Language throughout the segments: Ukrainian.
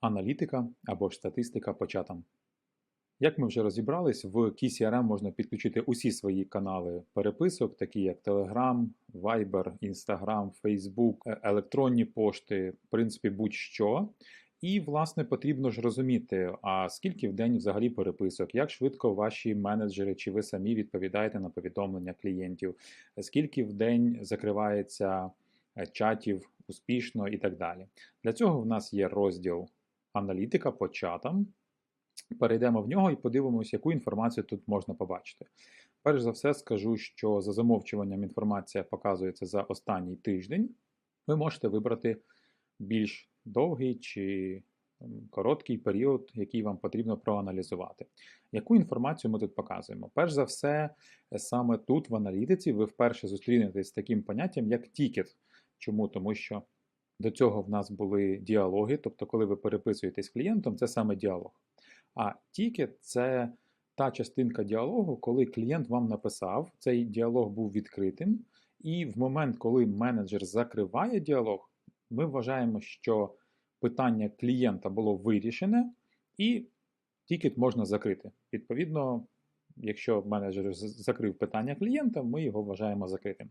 Аналітика або ж статистика по чатам. Як ми вже розібрались, в KeyCRM можна підключити усі свої канали переписок, такі як Telegram, Viber, Instagram, Facebook, е- електронні пошти, в принципі, будь-що. І, власне, потрібно ж розуміти, а скільки в день взагалі переписок, як швидко ваші менеджери чи ви самі відповідаєте на повідомлення клієнтів, скільки в день закривається е, чатів успішно і так далі. Для цього в нас є розділ аналітика по чатам. Перейдемо в нього і подивимося, яку інформацію тут можна побачити. Перш за все, скажу, що за замовчуванням інформація показується за останній тиждень. Ви можете вибрати більш довгий чи короткий період, який вам потрібно проаналізувати. Яку інформацію ми тут показуємо? Перш за все, е, саме тут, в аналітиці, ви вперше зустрінетесь з таким поняттям, як тікет. Чому? Тому що до цього в нас були діалоги, тобто, коли ви переписуєтесь з клієнтом, це саме діалог. А тікет це та частинка діалогу, коли клієнт вам написав, цей діалог був відкритим, і в момент, коли менеджер закриває діалог, ми вважаємо, що питання клієнта було вирішене, і тікет можна закрити. Відповідно, якщо менеджер закрив питання клієнта, ми його вважаємо закритим.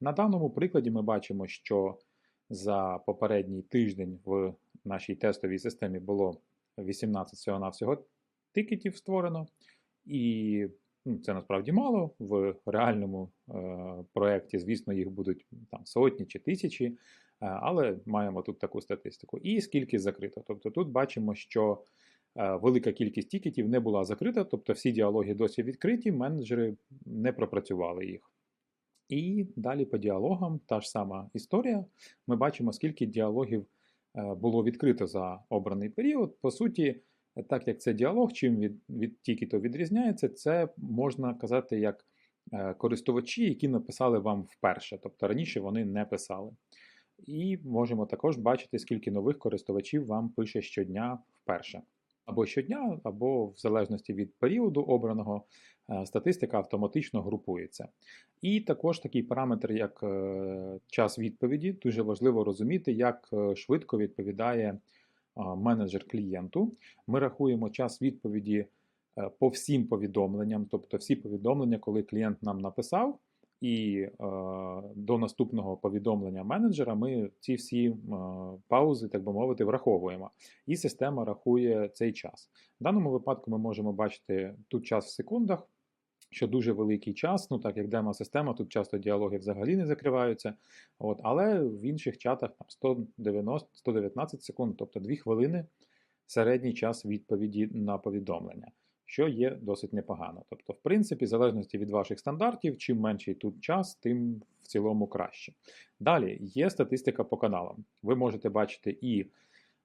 На даному прикладі ми бачимо, що за попередній тиждень в нашій тестовій системі було 18 всього-навсього тикетів створено, і це насправді мало. В реальному е, проєкті, звісно, їх будуть там сотні чи тисячі, е, але маємо тут таку статистику. І скільки закрито. Тобто тут бачимо, що е, велика кількість тікетів не була закрита, тобто всі діалоги досі відкриті, менеджери не пропрацювали їх. І далі по діалогам та ж сама історія. Ми бачимо, скільки діалогів е, було відкрито за обраний період. По суті, так як це діалог, чим від, від тікету відрізняється, це можна казати як е, користувачі, які написали вам вперше, тобто раніше вони не писали. І можемо також бачити, скільки нових користувачів вам пише щодня вперше. Або щодня, або в залежності від періоду обраного, е, статистика автоматично групується. І також такий параметр, як е, час відповіді, дуже важливо розуміти, як швидко відповідає менеджер клієнту. Ми рахуємо час відповіді е, по всім повідомленням, тобто всі повідомлення, коли клієнт нам написав, і е, до наступного повідомлення менеджера ми ці всі е, паузи, так би мовити, враховуємо. І система рахує цей час. В даному випадку ми можемо бачити тут час в секундах що дуже великий час, ну так як демо-система, тут часто діалоги взагалі не закриваються. От, але в інших чатах там 190, 119 секунд, тобто 2 хвилини середній час відповіді на повідомлення, що є досить непогано. Тобто, в принципі, в залежності від ваших стандартів, чим менший тут час, тим в цілому краще. Далі є статистика по каналам. Ви можете бачити і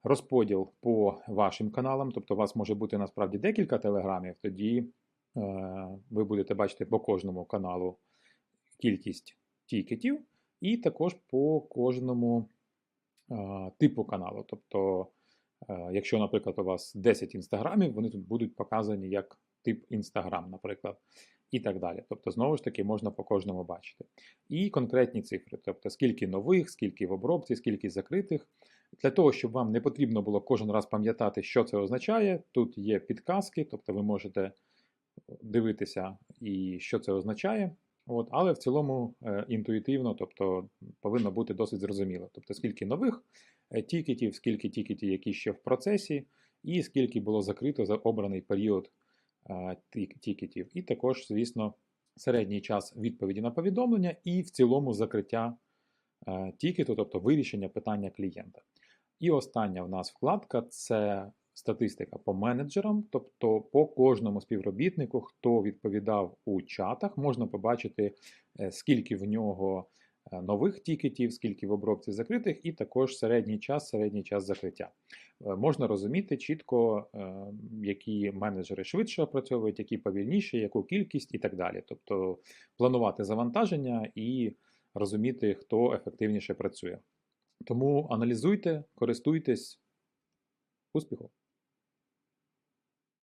розподіл по вашим каналам, тобто у вас може бути насправді декілька телеграмів, тоді ви будете бачити по кожному каналу кількість тікетів, і також по кожному е, типу каналу. Тобто, е, якщо, наприклад, у вас 10 інстаграмів, вони тут будуть показані як тип Інстаграм, наприклад, і так далі. Тобто, знову ж таки, можна по кожному бачити. І конкретні цифри, тобто скільки нових, скільки в обробці, скільки закритих. Для того, щоб вам не потрібно було кожен раз пам'ятати, що це означає, тут є підказки, тобто ви можете дивитися і що це означає. От, Але в цілому е, інтуїтивно, тобто повинно бути досить зрозуміло. Тобто, скільки нових е, тікетів, скільки тікетів, які ще в процесі, і скільки було закрито за обраний період е, тікетів. І також, звісно, середній час відповіді на повідомлення і в цілому закриття тікету, тобто вирішення питання клієнта. І остання в нас вкладка це статистика по менеджерам, тобто по кожному співробітнику, хто відповідав у чатах, можна побачити, е, скільки в нього е, нових тікетів, скільки в обробці закритих, і також середній час, середній час закриття. Е, можна розуміти чітко, які менеджери швидше опрацьовують, які повільніше, яку кількість і так далі. Тобто планувати завантаження і розуміти, хто ефективніше працює. Тому аналізуйте, користуйтесь. Успіху!